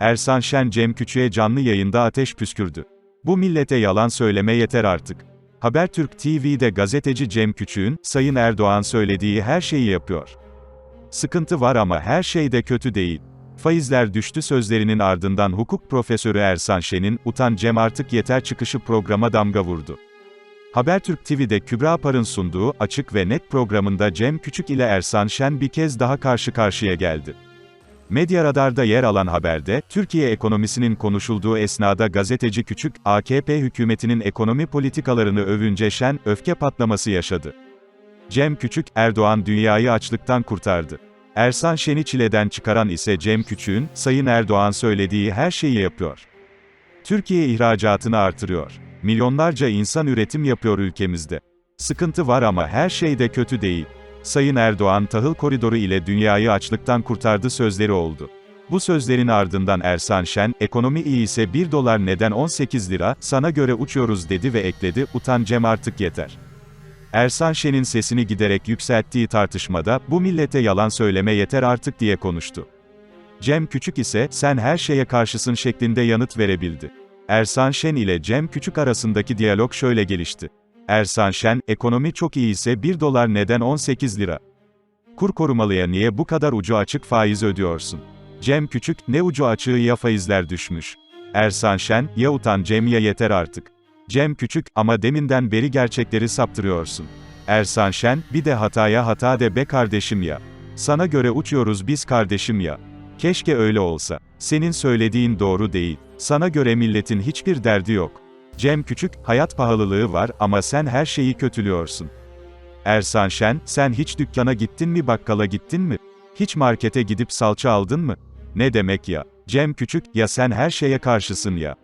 Ersan Şen Cem Küçük'e canlı yayında ateş püskürdü. Bu millete yalan söyleme yeter artık. Habertürk TV'de gazeteci Cem Küçük'ün, Sayın Erdoğan söylediği her şeyi yapıyor. Sıkıntı var ama her şey de kötü değil. Faizler düştü sözlerinin ardından hukuk profesörü Ersan Şen'in, utan Cem artık yeter çıkışı programa damga vurdu. Habertürk TV'de Kübra Par'ın sunduğu Açık ve Net programında Cem Küçük ile Ersan Şen bir kez daha karşı karşıya geldi. Medya Radar'da yer alan haberde, Türkiye ekonomisinin konuşulduğu esnada gazeteci Küçük, AKP hükümetinin ekonomi politikalarını övünce Şen, öfke patlaması yaşadı. Cem Küçük, Erdoğan dünyayı açlıktan kurtardı. Ersan Şen'i çileden çıkaran ise Cem Küçük'ün, Sayın Erdoğan söylediği her şeyi yapıyor. Türkiye ihracatını artırıyor. Milyonlarca insan üretim yapıyor ülkemizde. Sıkıntı var ama her şey de kötü değil. Sayın Erdoğan tahıl koridoru ile dünyayı açlıktan kurtardı sözleri oldu. Bu sözlerin ardından Ersan Şen, ekonomi iyi ise 1 dolar neden 18 lira, sana göre uçuyoruz dedi ve ekledi, utan Cem artık yeter. Ersan Şen'in sesini giderek yükselttiği tartışmada, bu millete yalan söyleme yeter artık diye konuştu. Cem Küçük ise, sen her şeye karşısın şeklinde yanıt verebildi. Ersan Şen ile Cem Küçük arasındaki diyalog şöyle gelişti. Ersan Şen, ekonomi çok iyi ise 1 dolar neden 18 lira? Kur korumalıya niye bu kadar ucu açık faiz ödüyorsun? Cem Küçük, ne ucu açığı ya faizler düşmüş. Ersan Şen, ya utan Cem ya yeter artık. Cem Küçük, ama deminden beri gerçekleri saptırıyorsun. Ersan Şen, bir de hataya hata de be kardeşim ya. Sana göre uçuyoruz biz kardeşim ya. Keşke öyle olsa. Senin söylediğin doğru değil. Sana göre milletin hiçbir derdi yok. Cem Küçük, hayat pahalılığı var ama sen her şeyi kötülüyorsun. Ersan Şen, sen hiç dükkana gittin mi bakkala gittin mi? Hiç markete gidip salça aldın mı? Ne demek ya? Cem Küçük, ya sen her şeye karşısın ya.